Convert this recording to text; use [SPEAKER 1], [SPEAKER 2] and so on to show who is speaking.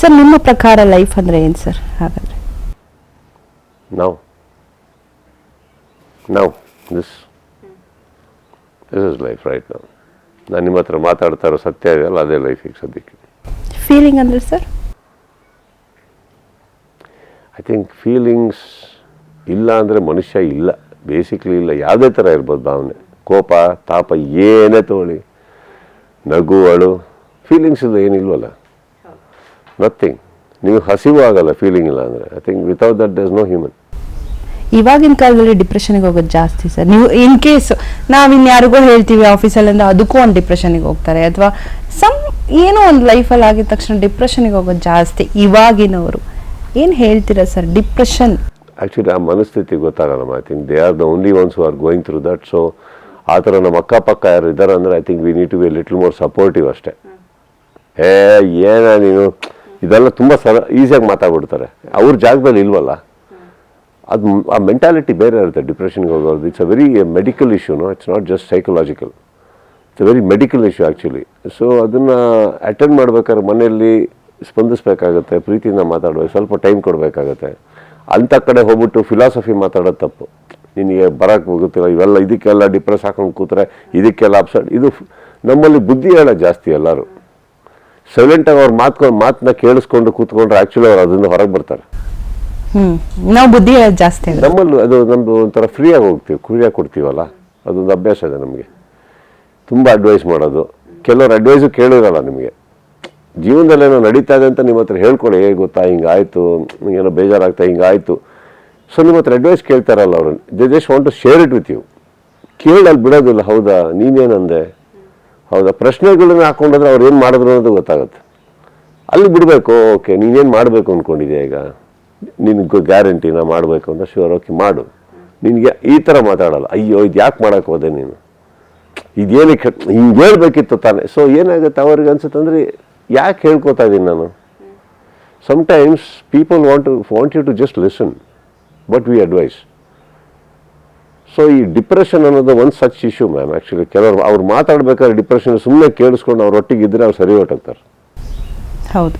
[SPEAKER 1] Sir ನಿಮ್ಮ ಪ್ರಕಾರ life ಅಂದರೆ ಏನು ಸರ್? ಹಾಗಾದರೆ.
[SPEAKER 2] ನಾವು ನಾವು this this is life right ನಾವು ನಾನು ನಿಮ್ಮ ಹತ್ರ ಮಾತಾಡ್ತಾ ಇರೋ ಸತ್ಯ ಇದೆಯಲ್ಲ ಅದೇ ಲೈಫ್ ಈಗ ಸದ್ಯಕ್ಕೆ.
[SPEAKER 1] ಫೀಲಿಂಗ್ ಅಂದರೆ ಸರ್?
[SPEAKER 2] ಐ ಥಿಂಕ್ ಫೀಲಿಂಗ್ಸ್ ಇಲ್ಲ ಅಂದರೆ ಮನುಷ್ಯ ಇಲ್ಲ. ಬೇಸಿಕ್ಲಿ ಇಲ್ಲ. ಯಾವುದೇ ಥರ ಇರ್ಬೋದು ಭಾವನೆ. ಕೋಪ ತಾಪ ಏನೇ ತಗೊಳ್ಳಿ. ನಗು ಅಳು. ಫೀಲಿಂಗ್ಸ್ ಇಲ್ಲ ಏನಿಲ್ವಲ್ಲ. ನಥಿಂಗ್ ನೀವು ಹಸಿವು ಆಗಲ್ಲ ಫೀಲಿಂಗ್ ಇಲ್ಲ ಅಂದರೆ. I think without that thus no human
[SPEAKER 1] ಇವಾಗಿನ ಕಾಲದಲ್ಲಿ ಡಿಪ್ರೆಷನ್ಗೆ ಹೋಗೋದು ಜಾಸ್ತಿ ಸರ್. ನೀವು ಇನ್ ಕೇಸ್ ನಾವು ಇನ್ಯಾರಿಗೋ ಹೇಳ್ತೀವಿ ಅಂದ್ರೆ ಅದಕ್ಕೂ ಒಂದು ಡಿಪ್ರೆಷನ್ಗೆ ಹೋಗ್ತಾರೆ. ಅಥವಾ ಸಮ್ ಏನೋ ಒಂದು ಲೈಫಲ್ಲಿ ಆಗಿದ ತಕ್ಷಣ ಡಿಪ್ರೆಷನ್ಗೆ ಹೋಗೋದು ಜಾಸ್ತಿ ಇವಾಗಿನವರು. ಏನು ಹೇಳ್ತೀರಾ ಸರ್? ಡಿಪ್ರೆಷನ್
[SPEAKER 2] ಆ್ಯಕ್ಚುಲಿ ಆ ಮನಸ್ಥಿತಿ ಗೊತ್ತಾಗಲ್ಲ I think they are the only ones are going through that so ಆ ಥರ ನಮ್ಮ ಅಕ್ಕಪಕ್ಕ ಯಾರು ಇದ್ದಾರೆ ಅಂದರೆ I think we need to be little more supportive ಅಷ್ಟೇ. ಏ ಏನ ನೀನು? ಇದೆಲ್ಲ ತುಂಬ ಸರ, ಈಸಿಯಾಗಿ ಮಾತಾಡ್ಬಿಡ್ತಾರೆ. ಅವ್ರ ಜಾಗದಲ್ಲಿ ಇಲ್ವಲ್ಲ? ಅದು ಆ ಮೆಂಟಾಲಿಟಿ ಬೇರೆ ಇರುತ್ತೆ ಡಿಪ್ರೆಷನ್ಗೆ ಹೋಗೋದು. It's a very medical ಇಶ್ಯೂನು it's not just psychological it's a very medical issue actually so ಅದನ್ನು ಅಟೆಂಡ್ ಮಾಡ್ಬೇಕಾದ್ರೆ ಮನೆಯಲ್ಲಿ ಸ್ಪಂದಿಸ್ಬೇಕಾಗತ್ತೆ, ಪ್ರೀತಿಯಿಂದ ಮಾತಾಡಬೇಕು, ಸ್ವಲ್ಪ ಟೈಮ್ ಕೊಡಬೇಕಾಗತ್ತೆ. ಅಂಥ ಕಡೆ ಹೋಗ್ಬಿಟ್ಟು ಫಿಲಾಸಫಿ ಮಾತಾಡೋದು ತಪ್ಪು. ನಿನಗೆ ಬರೋಕ್ಕೆ ಹೋಗುತ್ತಿಲ್ಲ, ಇವೆಲ್ಲ, ಇದಕ್ಕೆಲ್ಲ ಡಿಪ್ರೆಸ್ ಹಾಕೊಂಡು ಕೂತ್ರೆ, ಇದಕ್ಕೆಲ್ಲ ಅಪ್ಸೆಟ್ ಇದು ನಮ್ಮಲ್ಲಿ ಬುದ್ಧಿ ಹೇಳೋ ಜಾಸ್ತಿ ಎಲ್ಲರೂ. ಸೈಲೆಂಟಾಗಿ ಅವ್ರ ಮಾತು ಮಾತನ್ನ ಕೇಳಿಸ್ಕೊಂಡು ಕೂತ್ಕೊಂಡ್ರೆ ಆ್ಯಕ್ಚುಲಿ ಅವ್ರು ಅದರಿಂದ ಹೊರಗೆ ಬರ್ತಾರೆ.
[SPEAKER 1] ಹ್ಮ್. ನಾವು ಬುದ್ಧಿ ಜಾಸ್ತಿ
[SPEAKER 2] ನಮ್ಮಲ್ಲಿ ಅದು ನಮ್ಮದು ಒಂಥರ ಫ್ರೀಯಾಗಿ ಹೋಗ್ತೀವಿ ಫ್ರೀಯಾಗಿ ಕೊಡ್ತೀವಲ್ಲ? ಅದೊಂದು ಅಭ್ಯಾಸ ಇದೆ ನಮಗೆ. ತುಂಬ ಅಡ್ವೈಸ್ ಮಾಡೋದು. ಕೆಲವ್ರು ಅಡ್ವೈಸು ಕೇಳಿರಲ್ಲ ನಿಮಗೆ. ಜೀವನದಲ್ಲಿ ಏನೋ ನಡೀತಾ ಇದೆ ಅಂತ ನಿಮ್ಮ ಹತ್ರ ಹೇಳ್ಕೊಳ್ಳಿ ಹೇಗೆ ಗೊತ್ತಾ ಹಿಂಗಾಯ್ತು ಏನೋ ಬೇಜಾರಾಗ್ತಾ ಹಿಂಗಾಯ್ತು ಸೊ ನಿಮ್ಮ ಹತ್ರ ಅಡ್ವೈಸ್ ಕೇಳ್ತಾರಲ್ಲ ಅವ್ರನ್ನ they just want to share it with you ಕೇಳಿ ಅಲ್ಲಿ ಬಿಡೋದಿಲ್ಲ ಹೌದಾ ನೀನೇನಂದೆ? ಹೌದಾ? ಪ್ರಶ್ನೆಗಳನ್ನ ಹಾಕೊಂಡ್ರೆ ಅವ್ರು ಏನು ಮಾಡಿದ್ರು ಅನ್ನೋದು ಗೊತ್ತಾಗುತ್ತೆ. ಅಲ್ಲಿ ಬಿಡಬೇಕು ಓಕೆ ನೀನೇನು ಮಾಡಬೇಕು ಅಂದ್ಕೊಂಡಿದ್ಯಾ ಈಗ? ನಿನಗೆ ಗ್ಯಾರಂಟಿನ ಮಾಡಬೇಕು ಅಂತ ಶೂರ್ ಓಕೆ ಮಾಡು. ನಿನಗೆ ಈ ಥರ ಮಾತಾಡಲ್ಲ. ಅಯ್ಯೋ ಇದು ಯಾಕೆ ಮಾಡೋಕ್ಕೆ ಹೋದೆ ನೀನು? ಇದೇನಕ್ಕೆ ಹಿಂಗೆ ಹೇಳ್ಬೇಕಿತ್ತು ತಾನೆ. ಸೊ ಏನಾಗುತ್ತೆ ಅವ್ರಿಗೆ ಅನ್ಸುತ್ತೆ ಅಂದರೆ ಯಾಕೆ ಹೇಳ್ಕೊತಾ ಇದ್ದೀನಿ ನಾನು? Sometimes people want to want you to just listen but we advice so ಈ ಡಿಪ್ರೆಷನ್ ಅನ್ನೋದು ಒಂದು ಸಚ್ ಇಶ್ಯೂ ಮ್ಯಾಮ್ ಆ್ಯಕ್ಚುಲಿ ಕೆಲವರು ಅವ್ರು ಮಾತಾಡ್ಬೇಕಾದ್ರೆ ಡಿಪ್ರೆಷನ್ ಸುಮ್ಮನೆ ಕೇಳಿಸ್ಕೊಂಡು ಅವ್ರ ಒಟ್ಟಿಗೆ ಇದ್ದರೆ ಅವ್ರು ಸರಿ ಹೊಟ್ಟೋಗ್ತಾರೆ
[SPEAKER 1] ಹೌದು.